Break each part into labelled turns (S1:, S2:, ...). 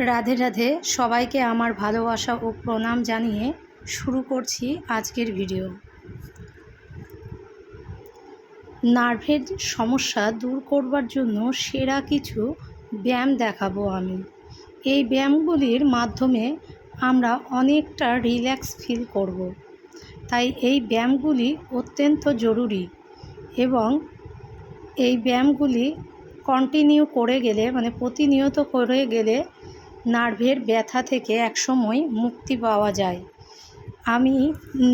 S1: রাধে রাধে, সবাইকে আমার ভালোবাসা ও প্রণাম জানিয়ে শুরু করছি আজকের ভিডিও নার্ভের সমস্যা দূর করবার জন্য সেরা কিছু ব্যায়াম দেখাবো আমি এই ব্যায়ামগুলির মাধ্যমে আমরা অনেকটা রিল্যাক্স ফিল করব। তাই এই ব্যায়ামগুলি অত্যন্ত জরুরি এবং এই ব্যায়ামগুলি কন্টিনিউ করে গেলে মানে প্রতিনিয়ত করে গেলে নার্ভের ব্যথা থেকে একসময় মুক্তি পাওয়া যায়। আমি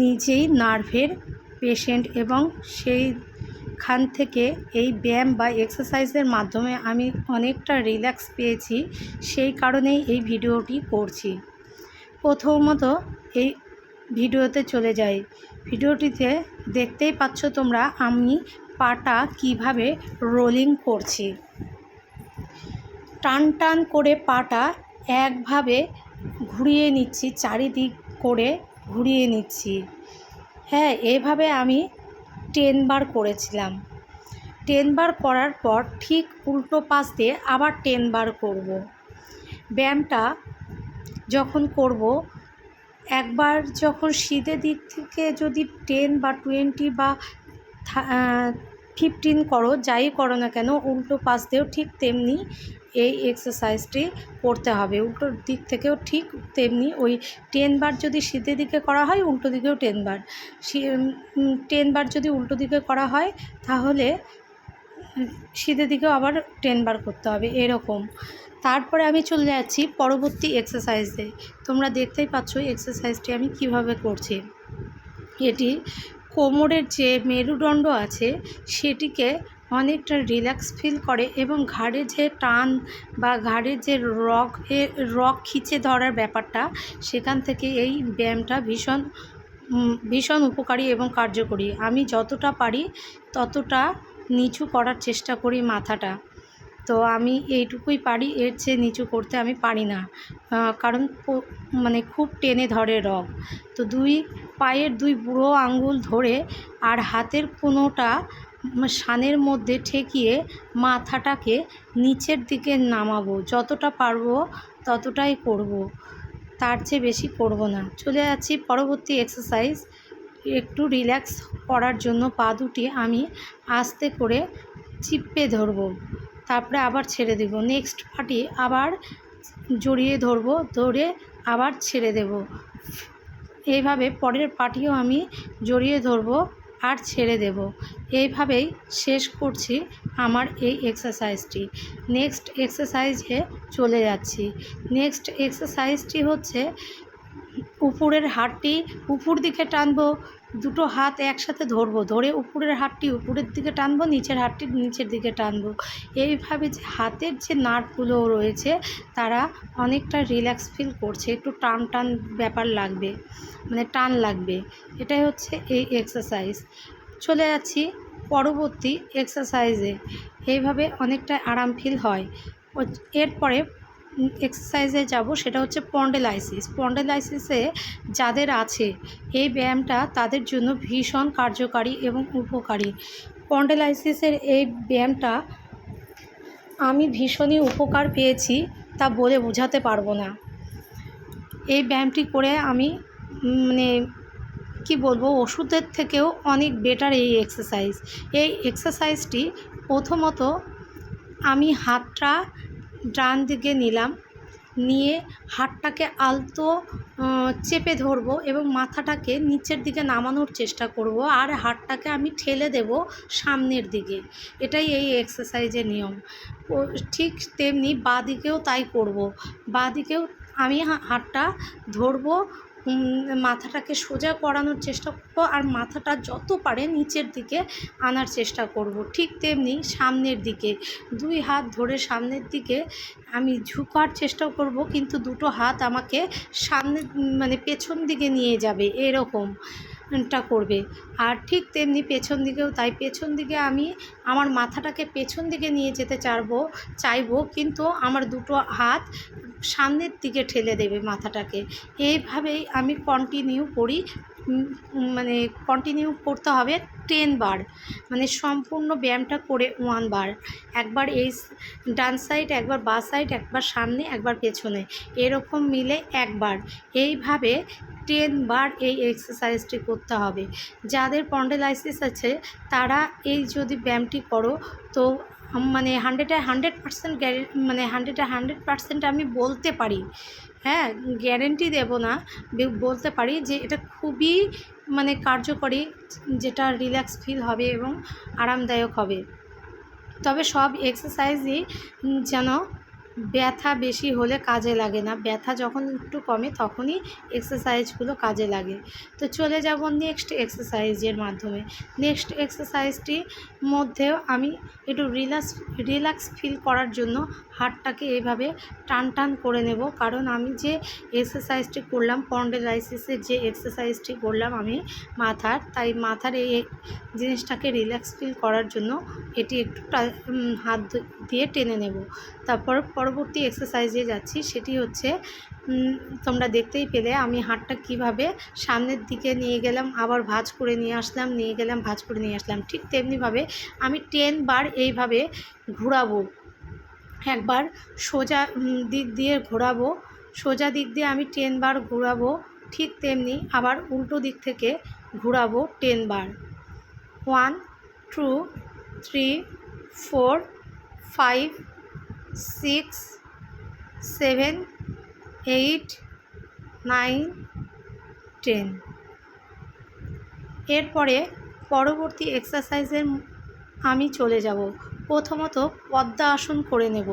S1: নিজেই নার্ভের পেশেন্ট এবং সেইখান থেকে এই ব্যায়াম বা এক্সারসাইজের মাধ্যমে আমি অনেকটা রিল্যাক্স পেয়েছি, সেই কারণেই এই ভিডিওটি করছি। প্রথমত এই ভিডিওতে চলে যাই। ভিডিওটিতে দেখতেই পাচ্ছ তোমরা আমি পাটা কীভাবে রোলিং করছি। টান টান করে পাটা একভাবে ঘুরিয়ে নিচ্ছি, চারিদিক করে ঘুরিয়ে নিচ্ছি হ্যাঁ এভাবে আমি টেন বার করেছিলাম টেন বার করার পর ঠিক উল্টো পাশ দিয়ে আবার টেন বার করব। ব্যায়ামটা যখন করব, একবার যখন সিধে দিক থেকে যদি টেন বা টোয়েন্টি বা ফিফটিন করো, যাই করো না কেন, উল্টো পাশ দিয়েও ঠিক তেমনি এই এক্সারসাইজটি করতে হবে। উল্টো দিক থেকেও ঠিক তেমনি ওই টেন বার যদি সিধে দিকে করা হয়, উল্টো দিকেও টেন বার। টেন বার যদি উল্টো দিকে করা হয়, তাহলে সিধে দিকেও আবার টেন বার করতে হবে, এরকম। তারপরে আমি চলে যাচ্ছি পরবর্তী এক্সারসাইজে তোমরা দেখতেই পাচ্ছ এক্সারসাইজটি আমি কীভাবে করছি। এটি কোমরের যে মেরুদণ্ড আছে, সেটিকে অনেকটা রিল্যাক্স ফিল করে এবং ঘাড়ে যে টান বা ঘাড়ে যে রক রক খিচে ধরার ব্যাপারটা, সেখান থেকে এই ব্যায়ামটা ভীষণ ভীষণ উপকারী এবং কার্যকরী। আমি যতটা পারি ততটা নিচু করার চেষ্টা করি মাথাটা। তো আমি এইটুকুই পারি, এর চেয়ে নিচু করতে আমি পারি না। কারণ মানে খুব টেনে ধরে রগ। তো দুই পায়ের দুই বুড়ো আঙ্গুল ধরে আর হাতের কোনোটা সানের মধ্যে ঠেকিয়ে মাথাটাকে নিচের দিকে নামাবো। যতটা পারব ততটাই করব। তার চেয়ে বেশি করব না। চলে যাচ্ছি পরবর্তী এক্সারসাইজ একটু রিল্যাক্স করার জন্য পা দুটি আমি আস্তে করে চিপে ধরবো। তারপরে আবার ছেড়ে দেব। নেক্সট পাটি আবার জড়িয়ে ধরবো, ধরে আবার ছেড়ে দেব। এইভাবে পরের পাটিও আমি জড়িয়ে ধরবো আর ছেড়ে দেব। এইভাবেই শেষ করছি আমার এই এক্সারসাইজটি নেক্সট এক্সারসাইজে চলে যাচ্ছি। নেক্সট এক্সারসাইজটি হচ্ছে উপরের হাতটি উপর দিকে টানবো, দুটো হাত একসাথে ধরবো, ধরে উপরের হাতটি উপরের দিকে টানবো, নিচের হাতটি নিচের দিকে টানবো। এইভাবে যে হাতের যে নাটগুলো রয়েছে, তারা অনেকটা রিল্যাক্স ফিল করছে, একটু টান টান ব্যাপার লাগবে মানে টান লাগবে। এটাই হচ্ছে এই এক্সারসাইজ চলে যাচ্ছি পরবর্তী এক্সারসাইজে এইভাবে অনেকটা আরাম ফিল হয়। এরপরে এক্সারসাইজে যাব সেটা হচ্ছে পন্ডেলাইসিস পন্ডেলাইসিসে যাদের আছে, এই ব্যায়ামটা তাদের জন্য ভীষণ কার্যকারী এবং উপকারী। পন্ডেলাইসিসের এই ব্যায়ামটা আমি ভীষণই উপকার পেয়েছি, তা বলে বোঝাতে পারব না। এই ব্যায়ামটি করে আমি মানে কি বলব, ওষুধের থেকেও অনেক বেটার এই এক্সারসাইজ এই এক্সারসাইজটি প্রথমত আমি হাতটা ডান দিকে নিলাম। নিয়ে হাতটাকে আলতো চেপে ধরবো এবং মাথাটাকে নিচের দিকে নামানোর চেষ্টা করব আর হাতটাকে আমি ঠেলে দেব সামনের দিকে। এটাই এই এক্সারসাইজের নিয়ম। ঠিক তেমনি বাঁ দিকেও তাই করব। বাঁ দিকেও আমি হাতটা ধরবো মাথাটাকে সোজা করানোর চেষ্টা করব আর মাথাটা যত পারে নিচের দিকে আনার চেষ্টা করব। ঠিক তেমনি সামনের দিকে। দুই হাত ধরে সামনের দিকে আমি ঝুঁকার চেষ্টা করব, কিন্তু দুটো হাত আমাকে সামনে মানে পেছন দিকে নিয়ে যাবে এরকম টা করবে। আর ঠিক তেমনি পেছন দিকেও তাই। পেছন দিকে আমি আমার মাথাটাকে পেছন দিকে নিয়ে যেতে চাইব চাইব, কিন্তু আমার দুটো হাত সামনের দিকে ঠেলে দেবে মাথাটাকে। এইভাবেই আমি কন্টিনিউ করি। মানে কন্টিনিউ করতে হবে টেন বার। মানে সম্পূর্ণ ব্যায়ামটা করে ওয়ান বার। একবার এই ডান সাইড একবার বা সাইড একবার সামনে, একবার পেছনে। এরকম মিলে একবার। এইভাবে টেন বার এই এক্সারসাইজটি করতে হবে। যাদের পন্ডেলাইসিস আছে, তারা এই যদি ব্যায়ামটি করো, তো মানে হান্ড্রেডে হান্ড্রেড পার্সেন্ট মানে হান্ড্রেডে হান্ড্রেড পার্সেন্ট আমি বলতে পারি। হ্যাঁ গ্যারেন্টি দেব না বলতে পারি যে এটা খুবই মানে কার্যকরী, যেটা রিল্যাক্স ফিল হবে এবং আরামদায়ক হবে। তবে সব এক্সারসাইজই যেন ব্যথা বেশি হলে কাজে লাগে না। ব্যথা যখন একটু কমে তখনই এক্সারসাইজগুলো কাজে লাগে। তো চলে যাব নেক্সট এক্সারসাইজের মাধ্যমে। নেক্সট এক্সারসাইজটির মধ্যেও আমি একটু রিল্যাক্স রিল্যাক্স ফিল করার জন্য হাতটাকে এইভাবে টান টান করে নেব। কারণ আমি যে এক্সারসাইজটি করলাম পন্ডেলাইসিসের যে এক্সারসাইজটি করলাম আমি মাথার, তাই মাথার এই জিনিসটাকে রিল্যাক্স ফিল করার জন্য এটি একটু হাত দিয়ে টেনে নেব। তারপর পরবর্তী এক্সারসাইজে যাচ্ছি, সেটি হচ্ছে তোমরা দেখতেই পেলে আমি হাতটা কীভাবে সামনের দিকে নিয়ে গেলাম, আবার ভাঁজ করে নিয়ে আসলাম, নিয়ে গেলাম, ভাঁজ করে নিয়ে আসলাম। ঠিক তেমনিভাবে আমি টেন বার এইভাবে ঘোরাবো। একবার সোজা দিক দিয়ে ঘোরাবো, সোজা দিক দিয়ে আমি টেন বার ঘোরাবো, ঠিক তেমনি আবার উল্টো দিক থেকে ঘোরাবো টেন বার। One two three four five six, seven, eight, nine, ten. এরপরে পরবর্তী এক্সারসাইজের আমি চলে যাব। প্রথমত পদ্মা আসন করে নেব।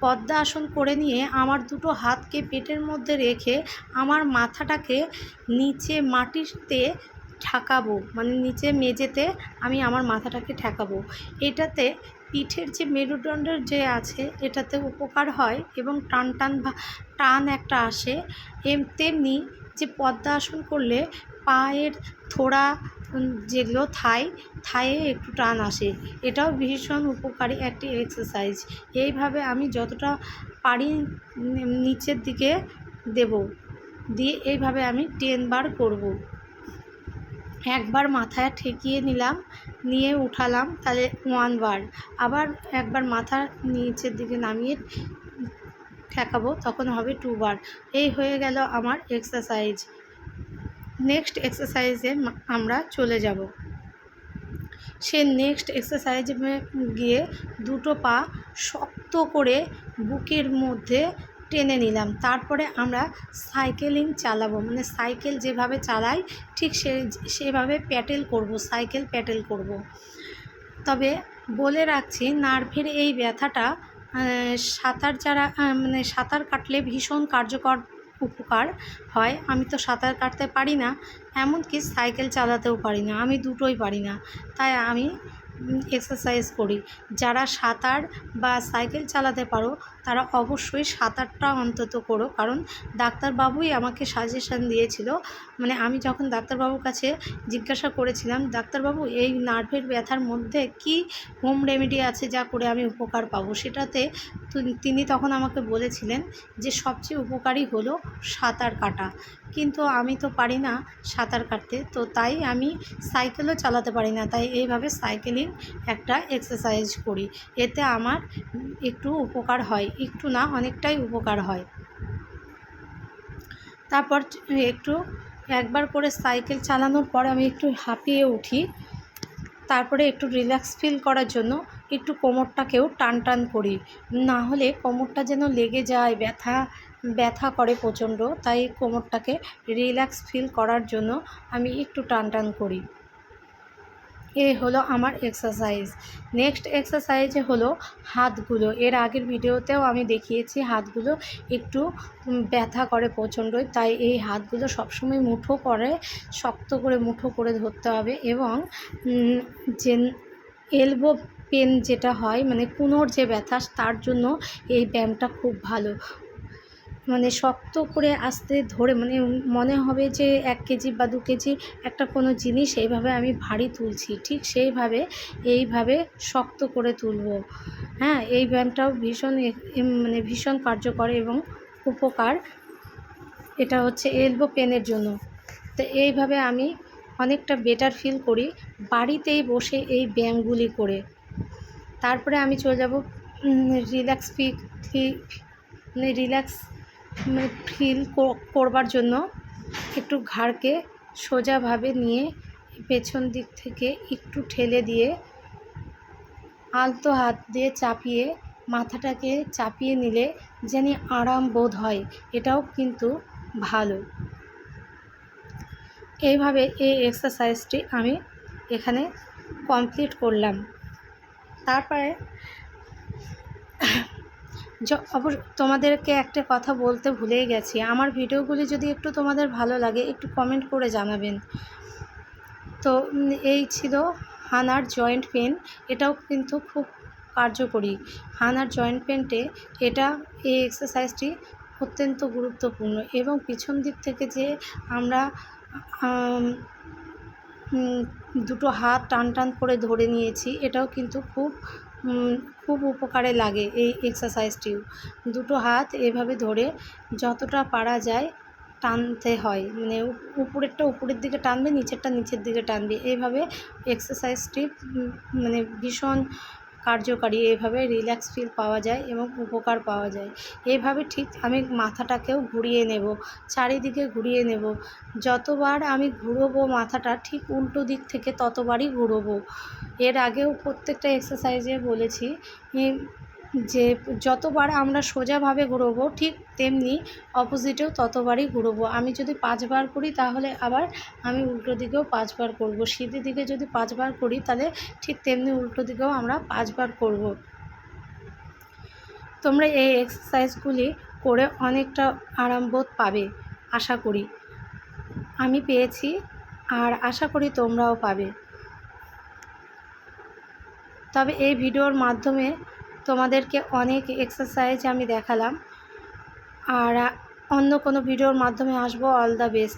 S1: পদ্মা আসন করে নিয়ে আমার দুটো হাতকে পেটের মধ্যে রেখে আমার মাথাটাকে নিচে মাটিতে ঠাকাবো। মানে নিচে মেঝেতে আমি আমার মাথাটাকে ঠেকাবো। এটাতে পিঠের যে মেরুদণ্ডের যে আছে, এটাতে উপকার হয় এবং টান টান টান একটা আসে। এম, তেমনি যে পদ্মা আসন করলে পায়ের থোড়া যেগুলো থাই থায়ে একটু টান আসে। এটাও ভীষণ উপকারী একটি এক্সারসাইজ এইভাবে আমি যতটা পারি নিচের দিকে দেব। দিয়ে এইভাবে আমি টেন বার করব। একবার মাথায় ঠেকিয়ে নিলাম, নিয়ে উঠালাম, তাহলে ওয়ান বার আবার একবার মাথা নিচের দিকে নামিয়ে ঠেকাবো, তখন হবে টু বার এই হয়ে গেল আমার এক্সারসাইজ নেক্সট এক্সারসাইজে আমরা চলে যাব। সে নেক্সট এক্সারসাইজে গিয়ে দুটো পা শক্ত করে বুকের মধ্যে টেনে নিলাম। তারপরে আমরা সাইকেলিং চালাবো। মানে সাইকেল যেভাবে চালাই, ঠিক সে, সেভাবে প্যাটেল করব, সাইকেল প্যাটেল করব। তবে বলে রাখছি, নার্ভের এই ব্যথাটা সাঁতার যারা মানে সাঁতার কাটলে ভীষণ কার্যকর উপকার হয়। আমি তো সাঁতার কাটতে পারি না, এমনকি সাইকেল চালাতেও পারি না। আমি দুটোই পারি না। তাই আমি এক্সারসাইজ করি। যারা সাঁতার বা সাইকেল চালাতে পারো, তারা অবশ্যই সাঁতারটা অন্তত করো। কারণ ডাক্তারবাবুই আমাকে সাজেশান দিয়েছিল। মানে আমি যখন ডাক্তারবাবুর কাছে জিজ্ঞাসা করেছিলাম, ডাক্তারবাবু, এই নার্ভের ব্যথার মধ্যে কি হোম রেমেডি আছে যা করে আমি উপকার পাবো? সেটাতে তিনি তখন আমাকে বলেছিলেন যে, সবচেয়ে উপকারী হলো সাঁতার কাটা। কিন্তু আমি তো পারি না সাঁতার কাটতে। তো তাই আমি সাইকেলও চালাতে পারি না। তাই এইভাবে সাইকেলিং একটা এক্সারসাইজ করি। এতে আমার একটু উপকার হয়, একটু না, অনেকটাই উপকার হয়। তারপর একটু একবার করে সাইকেল চালানোর পর আমি একটু হাঁপিয়ে উঠি। তারপরে একটু রিল্যাক্স ফিল করার জন্য একটু কোমরটাকেও টান টান করি। না হলে কোমরটা যেন লেগে যায়, ব্যথা ব্যথা করে প্রচণ্ড, তাই কোমরটাকে রিল্যাক্স ফিল করার জন্য আমি একটু টান টান করি। এ হলো আমার এক্সারসাইজ নেক্সট এক্সারসাইজে হলো হাতগুলো। এর আগের ভিডিওতেও আমি দেখিয়েছি হাতগুলো একটু ব্যথা করে প্রচণ্ড তাই এই হাতগুলো সবসময় মুঠো করে, শক্ত করে মুঠো করে ধরতে হবে এবং যে এলবো পেন যেটা হয় মানে কুনোর যে ব্যথা, তার জন্য এই ব্যায়ামটা খুব ভালো। মানে শক্ত করে আস্তে ধরে মানে মনে হবে যে এক কেজি বা দু কেজি একটা কোনো জিনিস এইভাবে আমি ভারী তুলছি। ঠিক সেইভাবে এইভাবে শক্ত করে তুলবো। হ্যাঁ এই ব্যায়ামটাও ভীষণ মানে ভীষণ কার্যকর এবং উপকার। এটা হচ্ছে এলবো পেনের জন্য। তো এইভাবে আমি অনেকটা বেটার ফিল করি বাড়িতেই বসে এই ব্যায়ামগুলি করে। তারপরে আমি চলে যাব রিল্যাক্স ফি মানে রিল্যাক্স ফিল করবার জন্য একটু ঘাড়কে সোজাভাবে নিয়ে পেছন দিক থেকে একটু ঠেলে দিয়ে আলতো হাত দিয়ে চাপিয়ে, মাথাটাকে চাপিয়ে নিলে যেন আরাম বোধ হয়। এটাও কিন্তু ভালো। এইভাবে এই এক্সারসাইজটি আমি এখানে কমপ্লিট করলাম। তারপরে তোমাদেরকে একটা কথা বলতে ভুলেই গেছি। আমার ভিডিওগুলি যদি একটু তোমাদের ভালো লাগে, একটু কমেন্ট করে জানাবেন। তো এই ছিল হানার জয়েন্ট পেন এটাও কিন্তু খুব কার্যকরী। হানার জয়েন্ট পেনটে এটা, এই এক্সারসাইজটি অত্যন্ত গুরুত্বপূর্ণ এবং পিছন দিক থেকে যে আমরা দুটো হাত টান টান করে ধরে নিয়েছি, এটাও কিন্তু খুব খুব উপকারে লাগে এই এক্সারসাইজটিও দুটো হাত এভাবে ধরে যতটা পারা যায় টানতে হয়। মানে উপরেরটা উপরের দিকে টানবে, নিচেরটা নিচের দিকে টানবে। এইভাবে এক্সারসাইজটি মানে ভীষণ কার্যকারী, এভাবে রিল্যাক্স ফিল পাওয়া যায় এবং উপকার পাওয়া যায়। এভাবে ঠিক আমি মাথাটাকেও ঘুরিয়ে নেব, চারিদিকে ঘুরিয়ে নেব। যতবার আমি ঘুরোবো মাথাটা, ঠিক উল্টো দিক থেকে ততবারই ঘুরবো। এর আগেও প্রত্যেকটা এক্সারসাইজে বলেছি যে যতবার আমরা সোজাভাবে ঘুরোবো, ঠিক তেমনি অপোজিটেও ততবারই ঘুরোবো। আমি যদি পাঁচবার করি, তাহলে আবার আমি উল্টো দিকেও পাঁচবার করব। সিধে দিকে যদি পাঁচবার করি, তাহলে ঠিক তেমনি উল্টো দিকেও আমরা পাঁচবার করব। তোমরা এই এক্সারসাইজগুলি করে অনেকটা আরামবোধ পাবে, আশা করি। আমি পেয়েছি, আর আশা করি তোমরাও পাবে। তবে এই ভিডিওর মাধ্যমে তোমাদেরকে অনেক এক্সারসাইজ আমি দেখালাম। আর অন্য কোনো ভিডিওর মাধ্যমে আসব। All the best